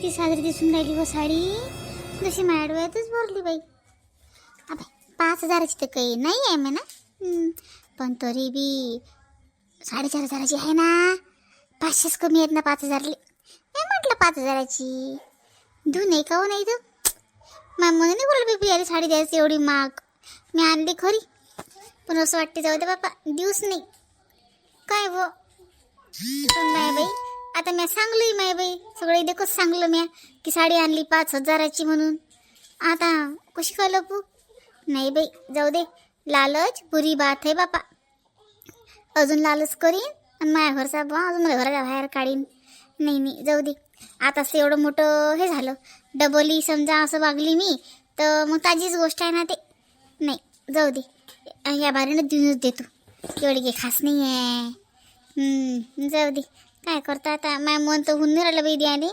किती साजरी दिसून राहिली व साडी. जशी माझ्या डोळ्यातच भरली बाई. अबे पाच हजाराची तर काही नाही आहे म्हणा. पण तरी बी साडेचार हजाराची आहे ना. पाचशेच कमी आहेत ना पाच हजारली. नाही म्हटलं पाच हजाराची. देऊ नाही का हो नाही तू मग म्हणून नाही बोलली बी अरे साडी द्यायची एवढी महाग. मी आणली खरी. पण असं वाटते जाऊ दे बापा दिवस नाही. काय व? पण बाई आता मी सांगलोय माय बाई. सगळे देखो सांगलं म्या की साडी आणली पाच हजाराची म्हणून. आता कशी काय लपू? नाही बाई जाऊ दे. लालच बुरी बात आहे बापा. अजून लालच करीन आणि माझ्या घरचा बा अजून मला घराच्या बाहेर काढीन. नाही नाही जाऊ दे. आता असं एवढं मोठं हे झालं. डबली समजा असं वागली मी तर मग ताजीच गोष्ट आहे ना ते. नाही जाऊ दे. या बारीनं देऊनच देतो. एवढी काही खास नाही आहे जाऊ दे. काय करता आता? माय मन तर होऊन नाही राहिलं बाई द्याने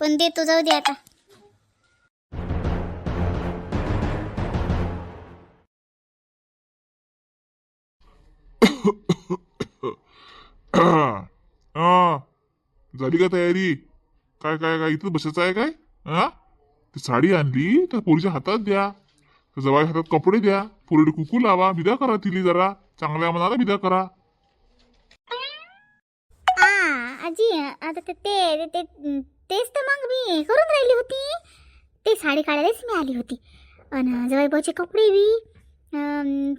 पण देतो जाऊ दे आता. हा. झाली का तयारी? काय काय काय? इथं बसायचं आहे काय? हा? ती साडी आणली तर पोरीच्या हातात द्या. तर जवाई हातात कपडे द्या. पोरीला कुकू लावा बिदा करा तिली जरा. चांगल्या मनाला बिदा करा. आजी आता ते ते ते- तेच तर मग मी करून राहिली होती. ते साडी काढायलाच मी आली होती. आणि जवाईबाचे कपडे बी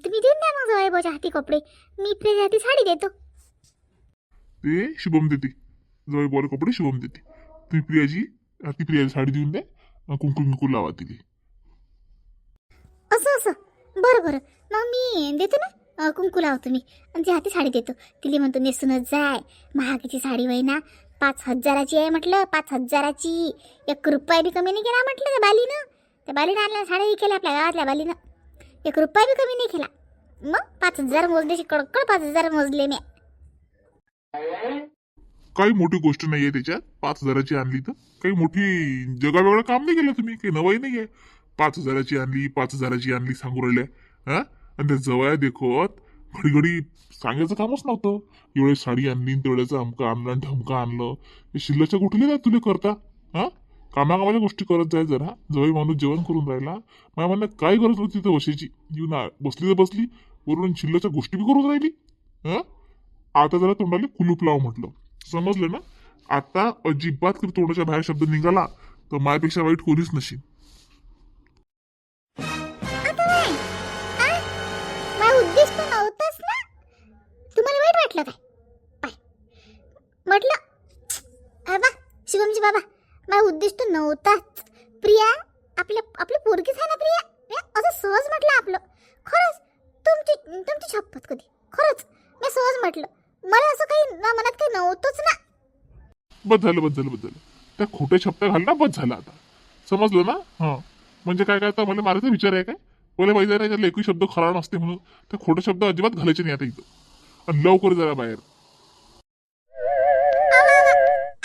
तुम्ही देऊन द्या मग जवाईबाच्या हाती कपडे. मी प्रियाच्या हाती साडी देतो. ते शुभम देते. जवाई बोल कपडे शुभम देते. तुम्ही प्रियाजी ती प्रियाची साडी देऊन द्या. कुंकू कुंकू लावा तिली. असं असं. बरं बरं. मग मी देतो ना? कुंकू लावतो मी. आणि जे हाती साडी देतो. तिला म्हणतो नेसूनच जाय. महागाची साडी वय ना. पाच हजाराची आहे म्हटलं पाच हजाराची. एक रुपया बी कमी नाही केला म्हटलं त्या बालीनं. त्या बालीनं आणल्या साड्या केल्या आपल्या गावातल्या बालीनं. एक रुपया बी कमी नाही केला. मग पाच हजार मोजल्याशी कडकड पाच हजार मोजले मी काही मोठी गोष्ट नाहीये त्याच्यात. पाच हजाराची आणली तर. काही मोठी जगावेगळं काम नाही केलं तुम्ही. काही नाही नाहीये. पाच हजाराची आणली पाच हजाराची आणली सांगू राहिल्या. हा? आणि त्या जवळ देखत घडी घडी सांगायचं कामच नव्हतं. एवढे साडी आणली आणि तेवढ्याचं अमकं आणलं आणि आणलं. हे शिल्लकच्या कुठले नाही तुला करता? हा? कामाकामाच्या गोष्टी करत जाय जरा. जवळ माणूस जेवण करून राहिला. मला म्हणणं काय गरज होती तिथं बसायची? येऊन बसली तर बसली. वरून शिल्लकच्या गोष्टी बी करून राहिली. हा? आता जरा तोंडाला कुलूप लाव म्हटलं. समजलं ना? आता अजिबात कधी तोंडाच्या बाहेर शब्द निघाला तर मायापेक्षा वाईट कोणीच नशील वाटलं काय पाय म्हटलं अबा शिवमजी बाबा माझा उद्देश तर नव्हताच. प्रिया आपल्या आपली पोरगीच आहे ना प्रिया? असं सहज म्हटलं आपलं. खरंच तुमची तुमची शपथ कधी खरंच मी सहज म्हटलं. मला असं काही ना मनात काही नव्हतंच ना. बस झालं बस झालं बस झालं त्या खोट्या शब्द घाल ना बस झालं आता. समजलं ना? हा. म्हणजे काय काय आता मला मारायचा विचार आहे काय? मला माहिती आहे त्याला एकही शब्द खरा नसते म्हणून. त्या खोटे शब्द अजिबात घालायचे नाही आता इथं. आणि लवकर जरा बाहेर.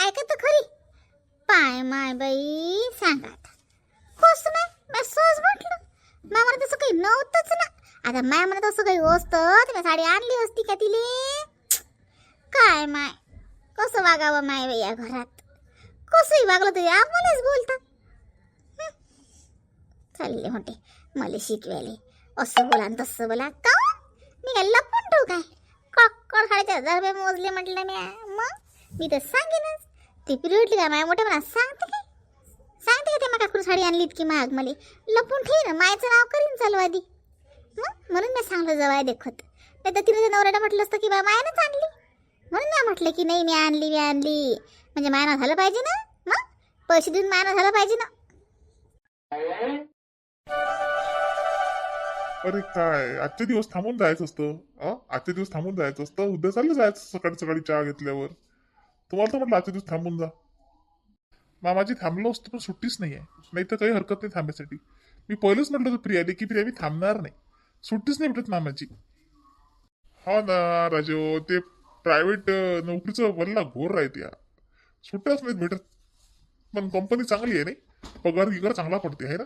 ऐका तर खरी पाय माय बाई सांगा आता. होस ना मी सहज म्हटलं माय म्हणत काही नव्हतंच ना. आता माय म्हणत असं काही असतं तर मी साडी आणली असती का तिले? काय माय? कसं वागावं माय बाई या घरात? कसंही वागलं तरी आपणच बोलता. चालले होते मला शिकवायले. असं बोला आणि तसं बोला. का मी काय लपून ठेवू काय कक्कड साडेचार हजार रुपये मोजले म्हटलं मी मग मी तर सांगेनच. ती पिरियडली काय माझ्या मोठ्या मला सांगते काय सांगते का ते मग काकून साडी आणली इतकी महाग मला. लपून ठेव ना मायचं नाव करीन चालू आधी. मग म्हणून मी सांगलं जवळ देखत. नाही तर तिने त्या नवऱ्याला म्हटलं असतं की बा मायानंच आणली. म्हणून मी म्हटलं की नाही मी आणली मी आणली. म्हणजे मायना झालं पाहिजे ना? मग पैसे देऊन मायना झालं पाहिजे ना? अरे काय? आजचे दिवस थांबून जायचं असतं. अं? आजचे दिवस थांबून जायचं असतं? उद्या चाललं जायचं सकाळी सकाळी चहा घेतल्यावर. तुम्हाला तर म्हटलं आजचे दिवस थांबून जा. मामाजी थांबलो असतो पण सुट्टीच नाही आहे नाही तर काही हरकत नाही थांबण्यासाठी मी पहिलंच म्हटलं होतं प्रियाली की प्रिया मी थांबणार नाही. सुट्टीच नाही भेटत मामाची हो ना राजो. ते प्रायव्हेट नोकरीचं वल्ला घोर राहते या. सुट्ट्याच नाहीत भेटत. पण कंपनी चांगली आहे नाही? पगार गिगार चांगला पडते आहे ना?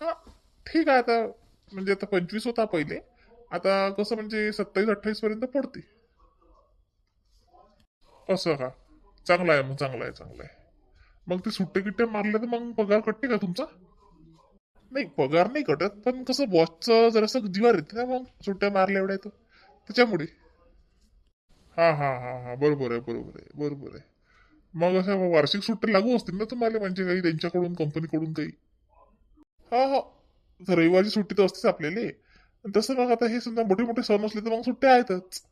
हा ठीक आहे आता. म्हणजे आता पंचवीस होता पहिले. आता कसं म्हणजे सत्तावीस अठ्ठावीस पर्यंत पडते. असं का चांगलं आहे मग चांगलं आहे चांगलं आहे. मग ते सुट्टे गिट्टे मारले तर मग पगार कटते का तुमचा? नाही पगार नाही कटत पण कसं बॉसचं जरासं जीवार येते ना मग सुट्ट्या मारल्या एवढ्या तर. त्याच्यामुळे. हा हा हा हा. बरोबर आहे बरोबर आहे बरोबर आहे. मग असं वार्षिक सुट्ट्या लागू असतील ना तुम्हाला म्हणजे काही त्यांच्याकडून कंपनीकडून काही? हा हा. रविवारची सुट्टी तर असतेच आपल्याला. तसं मग आता हे समजा मोठे मोठे सण असले तर मग सुट्ट्या आहेतच.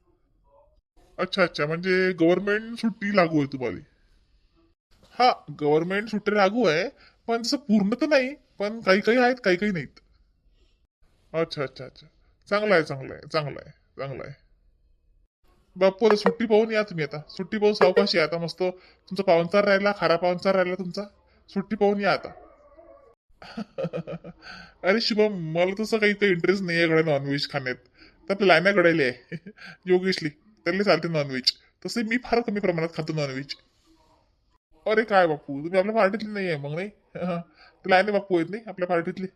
अच्छा अच्छा. म्हणजे गव्हर्नमेंट सुट्टी लागू आहे तुम्हाला. हा गव्हर्नमेंट सुट्टी लागू आहे पण तसं पूर्ण तर नाही पण काही काही आहेत काही काही नाहीत. अच्छा अच्छा अच्छा. चांगलं आहे चांगलं आहे चांगलं आहे चांगलं आहे. बापू आता सुट्टी पाहून या तुम्ही आता. सुट्टी पाहून सावकाशी या आता. मस्त तुमचा पाहुणचार राहिला खारा पाहुणचार राहिला तुमचा. सुट्टी पाहून या आता. अरे शुभम मला तसं काही तर इंटरेस्ट नाही आहे गड्या नॉनव्हेज खाण्यात. तर आपल्या लायना गडायला आहे. योगेशली त्याला चालते नॉनव्हेज तसे मी फार कमी प्रमाणात खातो नॉनव्हेज अरे काय बापू तुम्ही आपल्या पार्टीतली नाही आहे मग नाही? लायने बापू आहेत नाही आपल्या पार्टीतले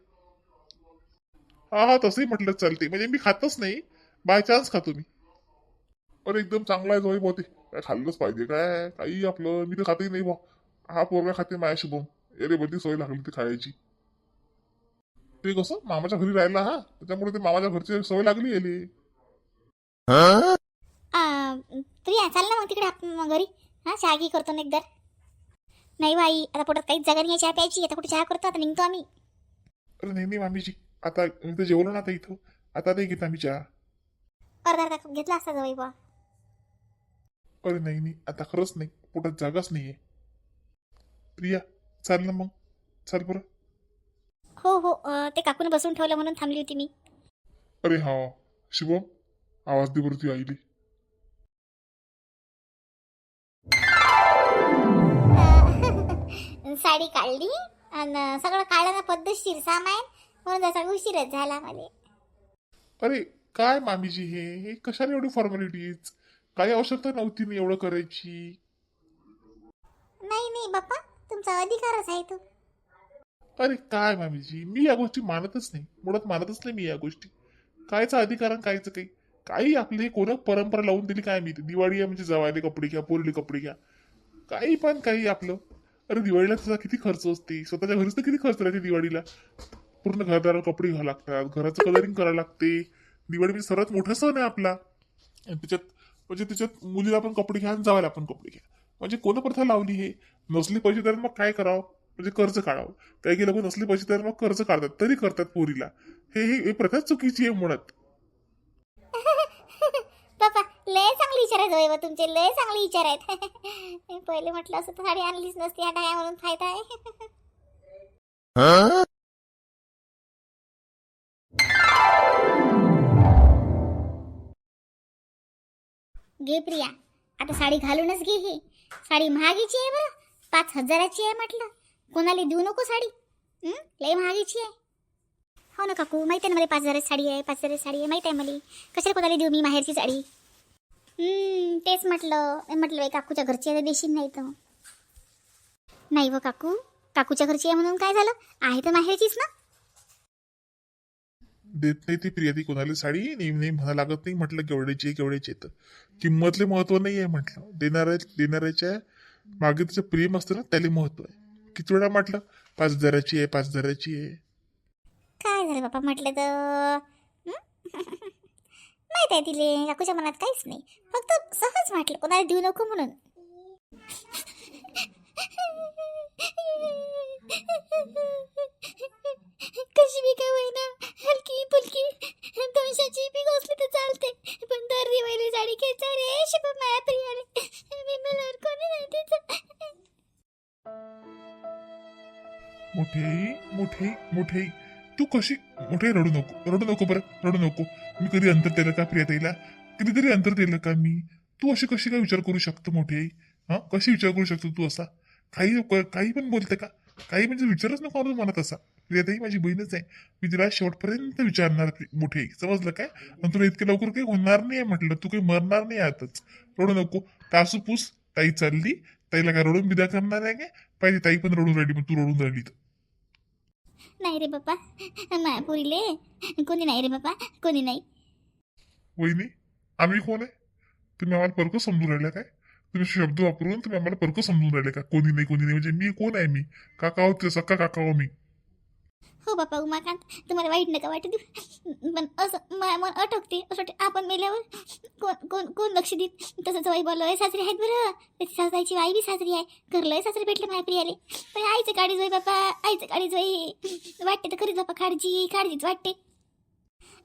हा हा तसंही म्हटलं चालते म्हणजे मी खातच नाही बाय चान्स खातो मी. अरे एकदम चांगला आहे जोई बहुते काय खाल्लंच पाहिजे काय? काही आपलं मी तर खातही नाही बा हा पोरगा खाते माया शुभम. अरे बधी सोय लागली ती खायची. ते कसं मामाच्या घरी राहिला हा त्याच्यामुळे ते मामाच्या घरची सवय लागली आ, प्रिया चाल ना मग तिकडे आपण घरी. हा चहा घी करतो ना एकदा. नाही बाई आता पोटात काहीच जागा नाही आहे चहा प्यायची आता कुठे चहा करतो? आता निघतो आम्ही. अरे नाही नाही मामीजी आता मी तर जेवलो ना आता इथं. आता नाही घेत आम्ही चहा. अर्धा अर्धा कप घेतला असता जवळ बा. अरे नाही नाही आता खरंच नाही. पोटात जागाच नाहीये. प्रिया चाल ना मग. चाल बरं. हो हो अं, ते काकून बसून ठेवलं म्हणून थांबली होती मी. अरे हा शुभम आवाज दे बरं ती आईली. साडी काढली आणि सगळं काढलं ना पद्धतशीर सामान म्हणून त्याचा उशीरच झाला मला. अरे काय मामीजी हे? हे कशाला एवढी फॉर्मॅलिटीज काही आवश्यकता नव्हती ना एवढं करायची? नाही नाही बाप्पा तुमचा अधिकारच आहे तो. अरे काय मामीजी? मी या गोष्टी मानतच नाही. मुळात मानतच नाही मी या गोष्टी. कायचा अधिकार कायचं काही? काही आपली हे कोणा परंपरा लावून दिली काय मी? दिवाळी आहे म्हणजे जवायले कपडे घ्या पोरले कपडे घ्या. काही पण काही आपलं. अरे दिवाळीला तुझा किती खर्च असते? स्वतःच्या घरीच तर किती खर्च राहते दिवाळीला? पूर्ण घरदाराला कपडे घ्यावं लागतात घराचं कलरिंग करावं लागते. दिवाळी म्हणजे सर्वात मोठा सण आहे आपला. आणि त्याच्यात म्हणजे त्याच्यात मुलीला पण कपडे घ्या आणि जावायला पण कपडे घ्या. म्हणजे कोण प्रथा लावली हे? नसली पैसे तर मग काय करावं? म्हणजे कर्ज काढावं. काही काही लोक नसले पैसे तर मग कर्ज काढतात तरी करतात पोरीला. हे हे हे प्रथा चुकीची आहे बाप्पा लय चांगली विचार आहे जवळ तुमचे लय चांगले विचार आहेत. पहिले म्हटलं असं तर साडी आणलीच नसती आता आहे म्हणून फायदा आहे. घे प्रिया आता साडी घालूनच घे ही. साडी महागीची आहे बरं पाच हजाराची आहे म्हटलं. कोणाला देऊ नको साडी? लय महागीची आहे. हो ना काकू माहिती आहे ना मला पाच हजाराची साडी आहे पाच हजाराची साडी आहे माहिती आहे मला. कशाला कोणाला देऊ मी माहेरची साडी? तेच म्हटलं म्हटलं बाई काकूच्या घरची आहे देशील नाही तर. नाही व काकू काकूच्या घरची आहे म्हणून काय झालं? आहे तर माहेरचीच ना. देत नाही ती प्रिया ती कोणाला साडी नेहमी नेहमी म्हणा लागत नाही म्हटलं केवढ्याची आहे केवढ्याची तर. किंमतले महत्त्व नाही आहे म्हटलं. देणाऱ्या देणाऱ्याच्या मागे तिचं प्रेम असतं ना त्याला महत्त्व आहे. किती वेळा म्हटलं? पाच हजाराची आहे पाच हजाराची आहे. काय झालं बाबा म्हटलं तर? माहीत आहे तिले काकूच्या मनात काहीच नाही. फक्त सहज म्हटलं कोणाला देऊ नको म्हणून. मोठे मोठे मोठे तू कशी? मोठे रडू नको. रडू नको बरं. रडू नको. मी कधी अंतर दिलं का प्रियताईला कधीतरी अंतर दिलं का मी? तू अशी कशी काय विचार करू शकतो मोठी आई हा? कशी विचार करू शकतो तू असा? काही काही पण बोलते का? काही म्हणजे विचारच नको म्हणून मनात असा. प्रियताई माझी बहीणच आहे. मी तिला शेवटपर्यंत विचारणार मोठी आई समजलं काय? आणि तुला इतक्या लवकर काही होणार नाही आहे म्हटलं. तू काही मरणार नाही आताच. रडू नको. तासू पूस. ताई चालली. ताईला काय रडून विदा करणार आहे काय? पाहिजे ताई पण रडून राहिली. मग तू रडून राहिली तर. नाही रे बाप्पा. माया पुरीले. कोणी नाही रे बाप्पा. कोणी नाही. वहिनी आम्ही कोण आहे? तुम्ही आम्हाला परकं समजून राहिले काय? तुम्ही शब्द वापरून तुम्ही आम्हाला परक समजून राहिले का? कोणी नाही कोणी नाही. म्हणजे मी कोण आहे मी? काका आहोत सक्का काका हो मी? हो बापा हो, उमाकांत तुम्हाला वाईट नका वाटू देऊ. पण असं मला मन अटकते असं वाटते आपण मेल्यावर कोण कोण कोण लक्ष देत वाई जवाई बोललोय सासरी आहेत बरं. त्याची सासऱ्याची आई बी सासरी आहे. करलोय सासरी भेटले माझ्या प्रियाले. पण आईचं काळीज जोई बापा. आईचं काळीज होई वाटते तर खरीच बापा काळजी काळजीच वाटते.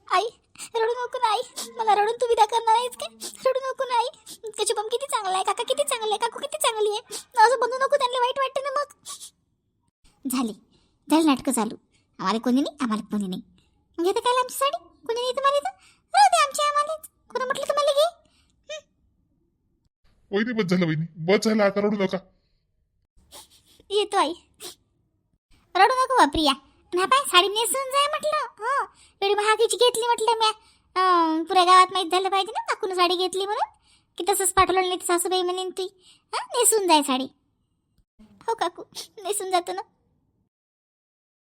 आई रडू नको ना आई. मला रडून तू विदा करणार आहेस काय? रडू नको ना आई. कशुभम किती चांगला आहे काका किती चांगला आहे काकू किती चांगली आहे. असं बनू नको त्यांना वाईट वाटतं ना मग. झाले. झाले नाटकं चालू. आम्हाला कोणी नाही आम्हाला कोणी नाही. मग घेतं काय आमची साडी? कोणी नाही तुम्हाला इथं? राहू दे आमची आम्हालाच. कोणी म्हटलं तुम्हाला घे? वहिनी बस झालं वहिनी. बस झालं आता रडू नका. येतो आई. रडू नको बा प्रिया ना पाय साडी नेसून जाय म्हटलं. हो. एवढी महागीची घेतली म्हटलं म्या. पुऱ्या गावात माहीत झालं पाहिजे ना काकून साडी घेतली म्हणून. की तसंच पाठवलं नाही सासूबाई म्हणेन ती. हां? नेसून जाय साडी. हो काकू. नेसून जातो ना.